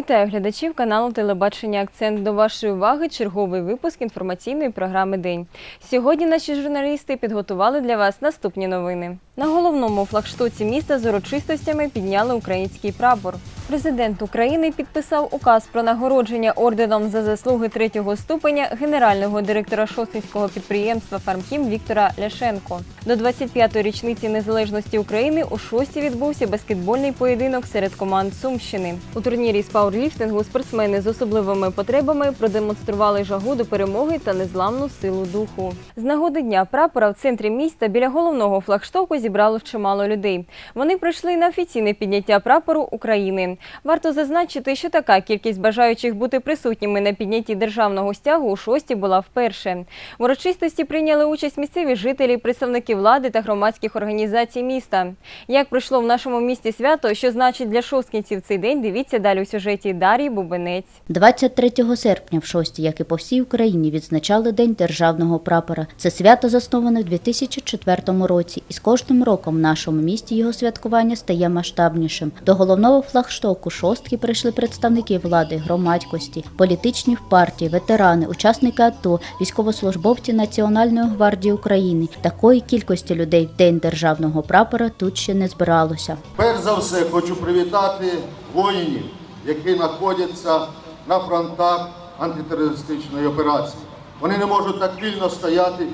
Вітаю глядачів каналу Телебачення Акцент. До вашої уваги черговий випуск інформаційної програми День. Сьогодні наші журналісти підготували для вас наступні новини. На головному флагштоці міста з урочистостями підняли український прапор. Президент України підписав указ про нагородження орденом за заслуги третього ступеня генерального директора шостинського підприємства «Фармхім» Віктора Ляшенко. До 25-ї річниці незалежності України у шості відбувся баскетбольний поєдинок серед команд Сумщини. У турнірі з пауерліфтингу спортсмени з особливими потребами продемонстрували жагу до перемоги та незламну силу духу. З нагоди дня прапора в центрі міста біля головного флагштоку зібрало чимало людей. Вони прийшли на офіційне підняття прапору України. Варто зазначити, що така кількість бажаючих бути присутніми на піднятті державного стягу у шості була вперше. В урочистості прийняли участь місцеві жителі, представники влади та громадських організацій міста. Як пройшло в нашому місті свято, що значить для шосткінців цей день, дивіться далі у сюжеті Дар'ї Бубенець. 23 серпня в Шості, як і по всій Україні, відзначали День державного прапора. Це свято засноване в 2004 році, і з кожним роком в нашому місті його святкування стає масштабнішим. До головного флагштоку шостки прийшли представники влади, громадськості, політичні партії, ветерани, учасники АТО, військовослужбовці Національної гвардії України. Такої кількості людей в День державного прапора тут ще не збиралося. Перш за все хочу привітати воїнів, які знаходяться на фронтах антитерористичної операції. Вони не можуть так вільно стояти,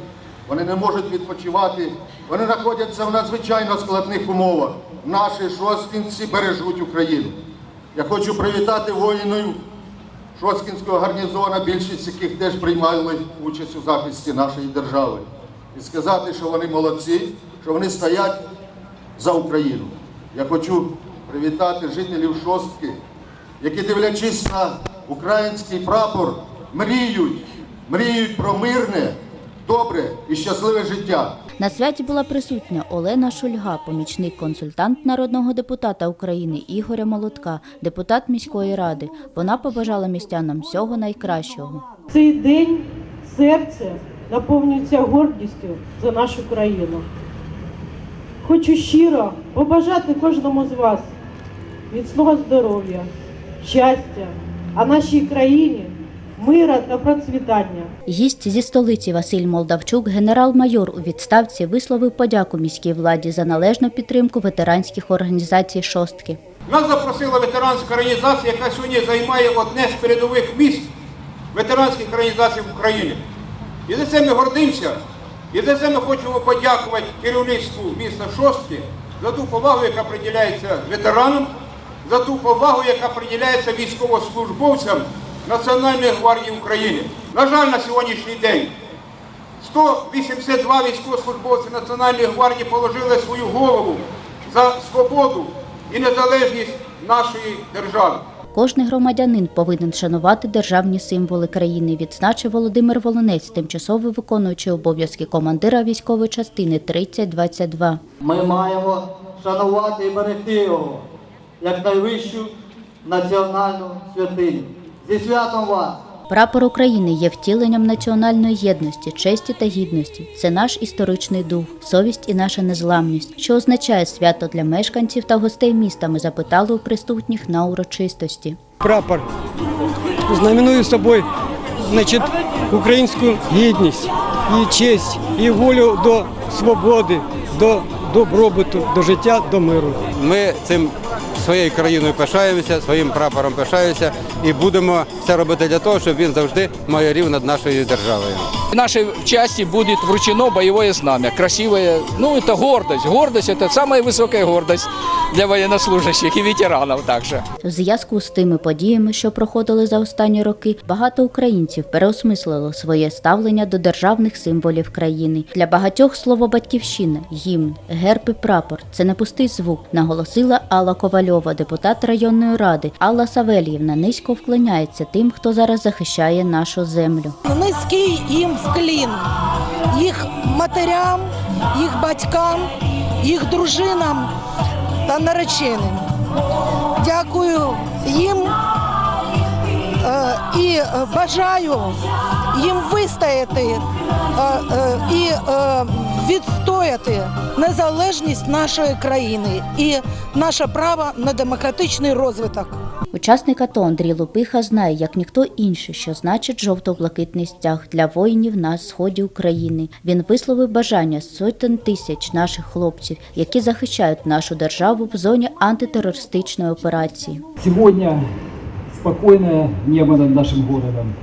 вони не можуть відпочивати, вони знаходяться в надзвичайно складних умовах. Наші шосткінці бережуть Україну. Я хочу привітати воїнів Шосткінського гарнізону, більшість яких теж приймали участь у захисті нашої держави. І сказати, що вони молодці, що вони стоять за Україну. Я хочу привітати жителів Шостки, які, дивлячись на український прапор, мріють, мріють про мирне, добре і щасливе життя. На святі була присутня Олена Шульга, помічник-консультант народного депутата України Ігоря Молотка, депутат міської ради. Вона побажала містянам всього найкращого. Цей день серце наповнюється гордістю за нашу країну. Хочу щиро побажати кожному з вас міцного здоров'я, щастя, а нашій країні мира та процвітання. Гість зі столиці Василь Молдавчук, генерал-майор у відставці, висловив подяку міській владі за належну підтримку ветеранських організацій шостки. Нас запросила ветеранська організація, яка сьогодні займає одне з передових місць ветеранських організацій в Україні. І за це ми гордимося. І за це ми хочемо подякувати керівництву міста Шостки за ту повагу, яка приділяється ветеранам, за ту повагу, яка приділяється військовослужбовцям Національної гвардії України. На жаль, на сьогоднішній день 182 військовослужбовці Національної гвардії положили свою голову за свободу і незалежність нашої держави. Кожний громадянин повинен шанувати державні символи країни, відзначив Володимир Волонець, тимчасово виконуючий обов'язки командира військової частини 3022. Ми маємо шанувати і берегти його як найвищу національну святиню. Зі святом вас! Прапор України є втіленням національної єдності, честі та гідності. Це наш історичний дух, совість і наша незламність, що означає свято для мешканців та гостей міста. Ми запитали у присутніх на урочистості. прапор знаменує собою значить, українську гідність і честь, і волю до свободи, до добробуту, до життя, до миру. Ми цим своєю країною пишаємося, своїм прапором пишаємося і будемо все робити для того, щоб він завжди майорів над нашою державою. нашей части будет вручено боевое знамя. Красивое, ну это гордость. Гордость это самая высокая гордость для военнослужащих и ветеранов также. В зв'язку з тими подіями, що проходили за останні роки, багато українців переосмислило своє ставлення до державних символів країни. Для багатьох слово батьківщина, гімн, герб і прапор це не пустий звук, наголосила Алла Ковальова, депутат районної ради. Алла Савельєвна низько вклоняється тим, хто зараз захищає нашу землю. Низький їм вклін, їх матерям, їх батькам, їх дружинам та нареченим. Дякую їм е, і е, бажаю їм вистояти е, і відстояти незалежність нашої країни і наше право на демократичний розвиток. Учасник АТО Андрій Лупиха знає, як ніхто інший, що значить жовто-блакитний стяг для воїнів на сході України. Він висловив бажання сотень тисяч наших хлопців, які захищають нашу державу в зоні антитерористичної операції. Сегодня спокойное небо над нашим городом.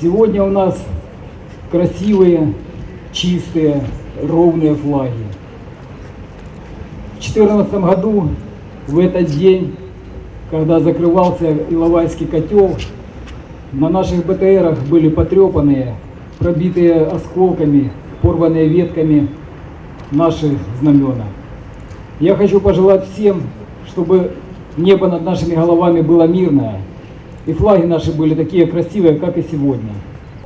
Сегодня у нас красивые, чистые, ровные флаги. В 2014 году, в этот день, когда закрывался Иловайский котел, на наших БТРах были потрепанные, пробитые осколками, порванные ветками наши знамена. Я хочу пожелать всем, чтобы небо над нашими головами было мирное, и флаги наши были такие красивые, как и сегодня.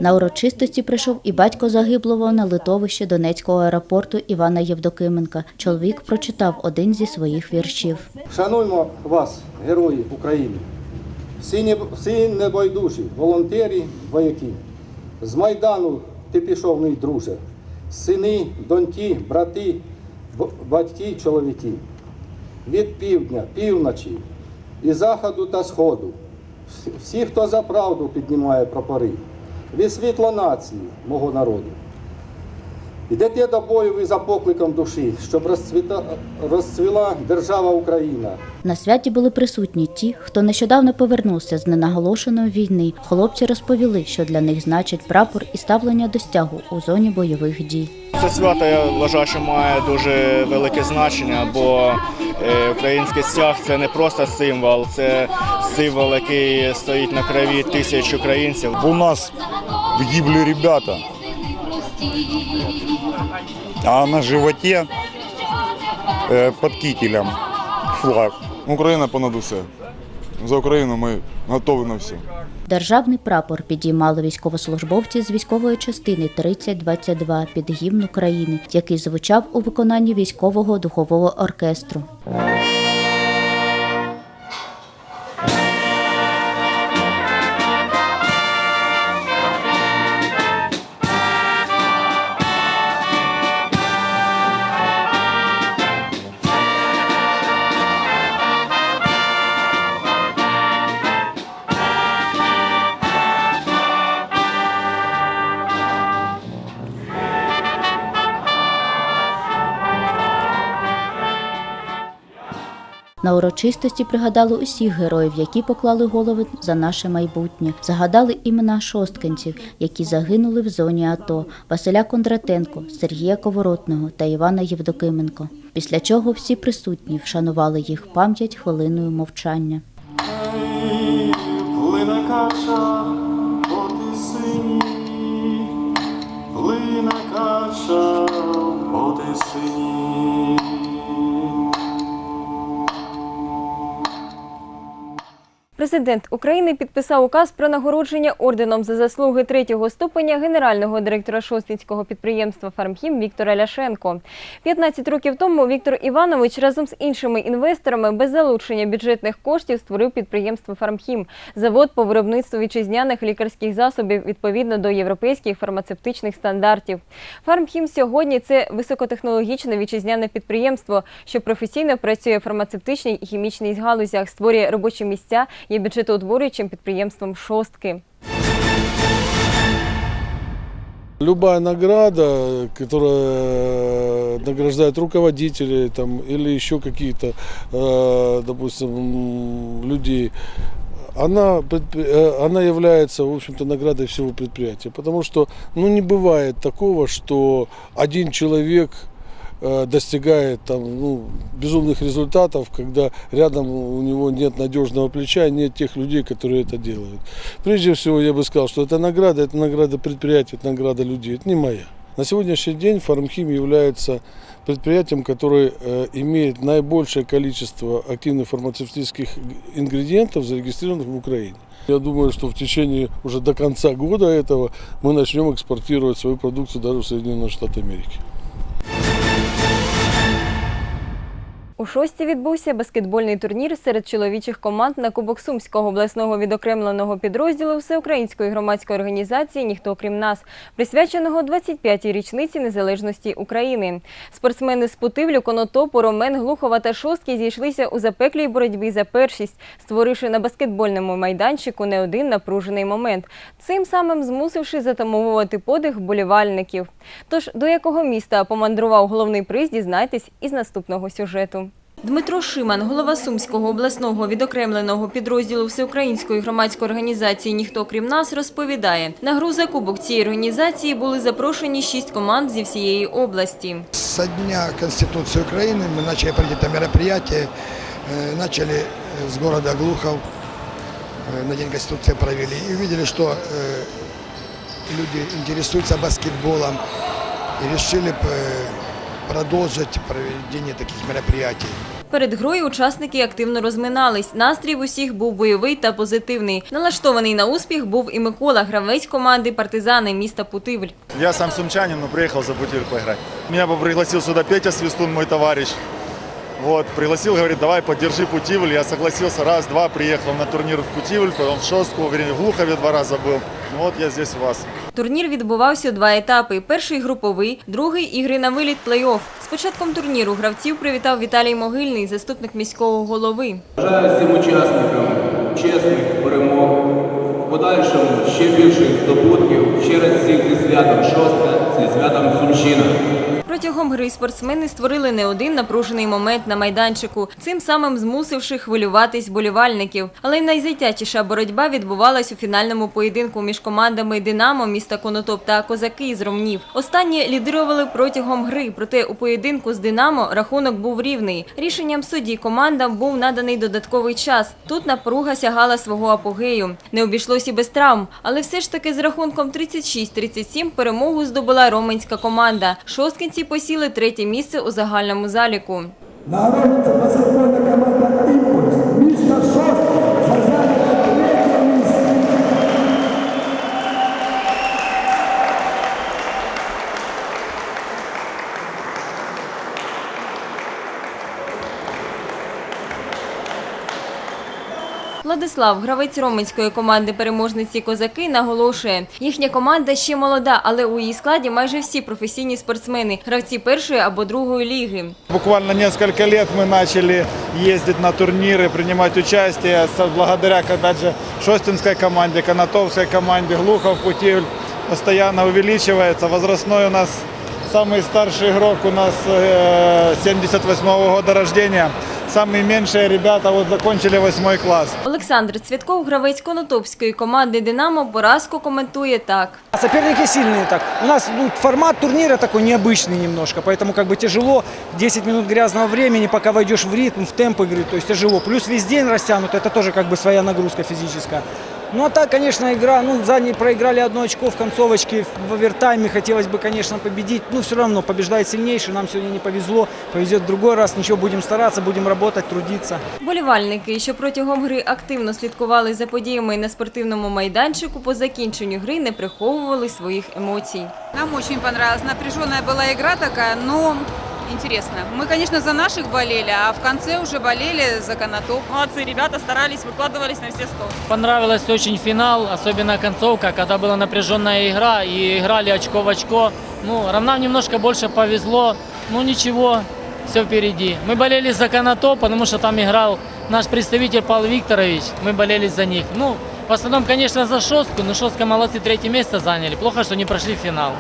На урочистості прийшов і батько загиблого на литовище Донецького аеропорту Івана Євдокименка. Чоловік прочитав один зі своїх віршів. Шануймо вас, герої України, всі, не, всі небайдужі, волонтери, вояки. З Майдану ти пішов, мій друже, сини, доньки, брати, батьки, чоловіки. Від півдня, півночі, і заходу та сходу. Всі, хто за правду піднімає прапори, від світло нації, мого народу. Йдете до бою ви за покликом душі, щоб розцвіта, розцвіла держава Україна. На святі були присутні ті, хто нещодавно повернувся з ненаголошеної війни. Хлопці розповіли, що для них значить прапор і ставлення до стягу у зоні бойових дій. Це свято я вважаю, що має дуже велике значення, бо е, український стяг це не просто символ, це символ, який стоїть на крові тисяч українців. У нас гибли ребята, а на животе э, под кителем флаг. Україна понад усе. За Україну ми готові на все. Державний прапор підіймали військовослужбовці з військової частини 3022 під гімн України, який звучав у виконанні військового духового оркестру. На урочистості пригадали усіх героїв, які поклали голови за наше майбутнє. Загадали імена шосткинців, які загинули в зоні АТО Василя Кондратенко, Сергія Коворотного та Івана Євдокименко. Після чого всі присутні вшанували їх пам'ять хвилиною мовчання. Плине кача по тисині, Президент України підписав указ про нагородження орденом за заслуги третього ступеня генерального директора шостинського підприємства «Фармхім» Віктора Ляшенко. 15 років тому Віктор Іванович разом з іншими інвесторами без залучення бюджетних коштів створив підприємство «Фармхім» – завод по виробництву вітчизняних лікарських засобів відповідно до європейських фармацевтичних стандартів. «Фармхім» сьогодні – це високотехнологічне вітчизняне підприємство, що професійно працює в фармацевтичній і хімічній галузях, створює робочі місця, є бюджетоутворюючим підприємством «Шостки». Любая награда, которая награждает руководителей там, или еще каких-то, э, допустим, м, людей, она, предпри- э, она является, в общем-то, наградой всего предприятия. Потому что ну, не бывает такого, что один человек э, достигает там, ну, безумных результатов, когда рядом у него нет надежного плеча, нет тех людей, которые это делают. Прежде всего, я бы сказал, что это награда, это награда предприятия, это награда людей, это не моя. На сегодняшний день Фармхим является предприятием, которое э, имеет наибольшее количество активных фармацевтических ингредиентов, зарегистрированных в Украине. Я думаю, что в течение уже до конца года этого мы начнем экспортировать свою продукцию даже в Соединенные Штаты Америки. У шості відбувся баскетбольний турнір серед чоловічих команд на Кубок Сумського обласного відокремленого підрозділу Всеукраїнської громадської організації Ніхто крім нас, присвяченого 25-й річниці незалежності України. Спортсмени з Путивлю, Конотопу, Ромен, Глухова та Шостки зійшлися у запеклій боротьбі за першість, створивши на баскетбольному майданчику не один напружений момент, цим самим змусивши затамовувати подих вболівальників. Тож до якого міста помандрував головний приз, дізнайтесь із наступного сюжету. Дмитро Шиман, голова Сумського обласного відокремленого підрозділу Всеукраїнської громадської організації Ніхто крім нас розповідає, на гру за кубок цієї організації були запрошені шість команд зі всієї області. Со дня Конституции Украины мы начали проводить это мероприятие. Э, Начали э, с города Глухов, э, на День Конституции провели. И увидели, что э, люди интересуются баскетболом. И решили продолжить проведение таких мероприятий. Перед грою учасники активно розминались. Настрій в усіх був бойовий та позитивний. Налаштований на успіх був і Микола, гравець команди партизани міста Путивль. Я сам сумчанин, але приїхав за Путивль пограти. Мене пригласив сюди Петя Свистун, мой товарищ. Вот, пригласил, говорит, давай поддержи Путивль. Я согласился, раз, два, приехал на турнир в Путивль, потом в Шостку, в Глухове два раза был. Ну Вот я здесь у вас. Турнір відбувався у два етапи: перший груповий, другий ігри на виліт плей-офф. З початком турніру гравців привітав Віталій Могильний, заступник міського голови. Бажаю всім учасникам чесних перемог, в подальшому ще більших здобутків. Ще раз всіх зі святом шосте, зі святом Сумщина. Протягом гри спортсмени створили не один напружений момент на майданчику, цим самим змусивши хвилюватись болівальників. Але й найзайтячіша боротьба відбувалась у фінальному поєдинку між командами Динамо міста Конотоп та Козаки з Ромнів. Останні лідирували протягом гри, проте у поєдинку з Динамо рахунок був рівний. Рішенням судді командам був наданий додатковий час. Тут напруга сягала свого апогею. Не обійшлось і без травм, але все ж таки з рахунком 36-37 перемогу здобула роменська команда. Шосткинці посіли третє місце у загальному заліку. Народиться баскетбольна команда «Імпульс» міста Шостка за зайняте третє місце. Владислав, гравець роменської команди переможниці Козаки, наголошує, їхня команда ще молода, але у її складі майже всі професійні спортсмени, гравці першої або другої ліги. Буквально несколько лет мы начали ездить на турниры, принимать участие с- благодаря, же, Шостинской команде, Конотовской команде, Глухов, Путивль постоянно увеличивается. Возрастной у нас самый старший игрок у нас э, 78 года рождения. Самые меньшие ребята вот закончили восьмой класс. Олександр Цвятков, гравець конотопської команди Динамо, поразку коментує так. А Соперники сильные так. У нас ну, формат турнира такой необычный немножко, поэтому как бы тяжело. 10 минут грязного времени, пока войдешь в ритм, в темп игры, то есть тяжело. Плюс весь день растянут, это тоже как бы своя нагрузка физическая. Ну а так, конечно, игра, ну, задние проиграли одно очко в концовочке, в овертайме хотелось бы, конечно, победить. Ну, все равно побеждает сильнейший, нам сегодня не повезло, повезет в другой раз, ничего, будем стараться, будем работать, трудиться. Болівальники, що протягом гри активно слідкували за подіями на спортивному майданчику, по закінченню гри не приховували своїх емоцій. Нам очень понравилась. Напряженная была игра такая, но интересно. Мы, конечно, за наших болели, а в конце уже болели за Конотоп. Молодцы, ребята старались, выкладывались на все сто. Понравилась очень финал, особенно концовка, когда была напряженная игра и играли очко в очко. Ну, нам немножко больше повезло, ну ничего, все впереди. Мы болели за Конотоп, потому что там играл наш представитель Павел Викторович, мы болели за них. Ну, в основном, конечно, за Шостку, но Шостка молодцы, третье место заняли. Плохо, что не прошли в финал.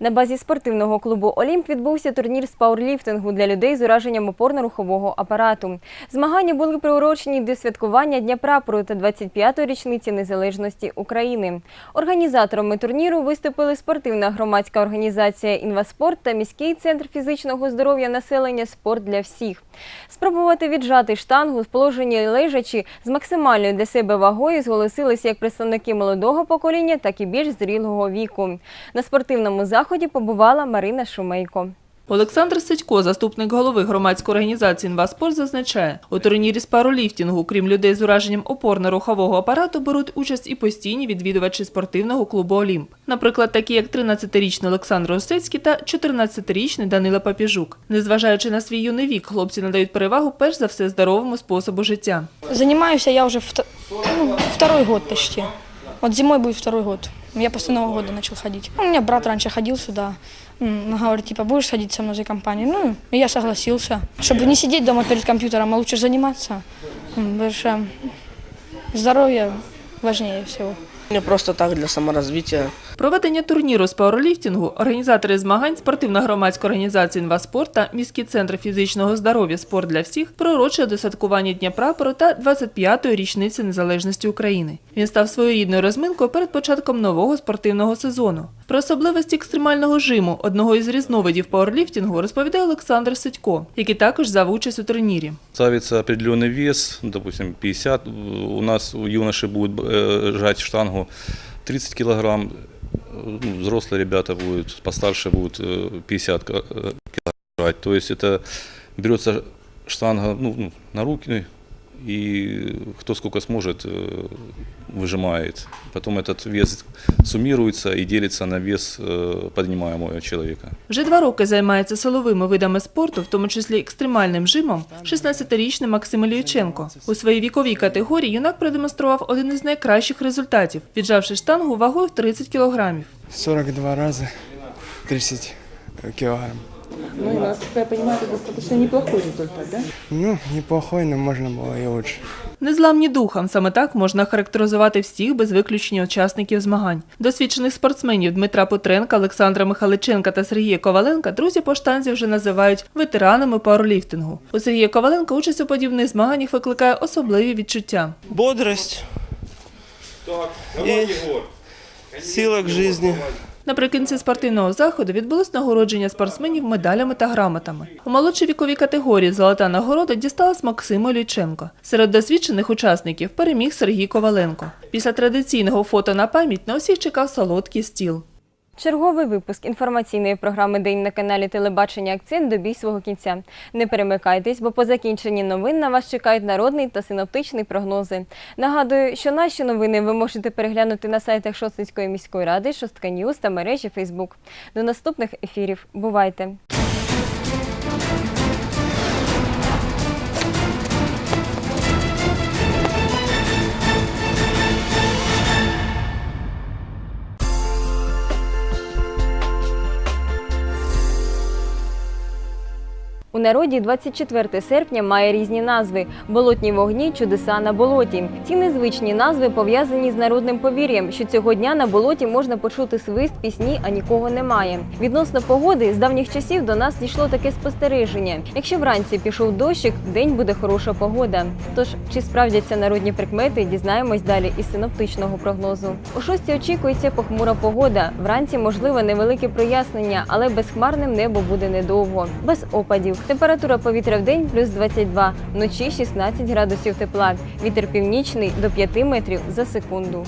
На базі спортивного клубу Олімп відбувся турнір з пауерліфтингу для людей з ураженням опорно-рухового апарату. Змагання були приурочені до святкування Дня прапору та 25-ї річниці незалежності України. Організаторами турніру виступили спортивна громадська організація Інваспорт та міський центр фізичного здоров'я населення Спорт для всіх. Спробувати віджати штангу з положення лежачі з максимальною для себе вагою зголосилися як представники молодого покоління, так і більш зрілого віку. На спортивному заході побувала Марина Шумейко. Олександр Сидько, заступник голови громадської організації «Інваспорт», зазначає, у турнірі з пароліфтингу, крім людей з ураженням опорно-рухового апарату, беруть участь і постійні відвідувачі спортивного клубу «Олімп». Наприклад, такі як 13-річний Олександр Осецький та 14-річний Данила Папіжук. Незважаючи на свій юний вік, хлопці надають перевагу перш за все здоровому способу життя. Занимаюсь я уже вто- ну, второй год почти. Вот зимой будет второй год. Я после Нового года начал ходить. У меня брат раньше ходил сюда. Он говорит, типа, будешь ходить со мной за компанией? Ну, и я согласился. Чтобы не сидеть дома перед компьютером, а лучше заниматься. Больше здоровье важнее всего. Мне просто так для саморазвития. Проведення турніру з пауерліфтингу організатори змагань спортивна громадська організація «Інваспорт» та міський центр фізичного здоров'я «Спорт для всіх» пророчує до святкування Дня прапору та 25-ї річниці незалежності України. Він став своєрідною розминкою перед початком нового спортивного сезону. Про особливості екстремального жиму, одного із різновидів пауерліфтингу, розповідає Олександр Сидько, який також взяв участь у турнірі. Ставится определенный вес, допустим, 50. У нас у юноши будет э, жать штангу 30 килограмм, э, ну, взрослые ребята будут, постарше будут э, 50 ка- э, килограмм жать. То есть это берется штанга ну, ну, на руки, и кто сколько сможет, э, выжимает. Потом этот вес суммируется и делится на вес э, поднимаемого человека. Вже два роки займається силовими видами спорту, в тому числі екстремальним жимом, 16-річний Максим Ілійченко. У своїй віковій категорії юнак продемонстрував один із найкращих результатів, віджавши штангу вагою в 30 кілограмів. 42 раза 30 килограмм. Ну і наскільки я розумію, це достатньо неплохой результат, да? Ну, неплохой, но можно было и лучше. Незламні духом саме так можна характеризувати всіх без виключення учасників змагань. Досвідчених спортсменів Дмитра Петренка, Олександра Михаличенка та Сергія Коваленка друзі по штанзі вже називають ветеранами пауерліфтингу. У Сергія Коваленка участь у подібних змаганнях викликає особливі відчуття. Бодрость и сила к жизни. Наприкінці спортивного заходу відбулось нагородження спортсменів медалями та грамотами. У молодшій віковій категорії золота нагорода дісталась Максиму Люченко. Серед досвідчених учасників переміг Сергій Коваленко. Після традиційного фото на пам'ять на усіх чекав солодкий стіл. Черговий випуск інформаційної програми День на каналі Телебачення Акцент добій свого кінця. Не перемикайтесь, бо по закінченні новин на вас чекають народний та синоптичний прогнози. Нагадую, що наші новини ви можете переглянути на сайтах Шостинської міської ради, Шостка Ньюз та мережі Фейсбук. До наступних ефірів. Бувайте! У народі 24 серпня має різні назви: болотні вогні, чудеса на болоті. Ці незвичні назви пов'язані з народним повір'ям, що цього дня на болоті можна почути свист, пісні, а нікого немає. Відносно погоди з давніх часів до нас дійшло таке спостереження. Якщо вранці пішов дощик, день буде хороша погода. Тож чи справдяться народні прикмети, дізнаємось далі із синоптичного прогнозу. У шості очікується похмура погода. Вранці можливе невелике прояснення, але безхмарним небо буде недовго, без опадів. Температура повітря в день плюс 22, вночі 16 градусів тепла. Вітер північний до 5 метрів за секунду.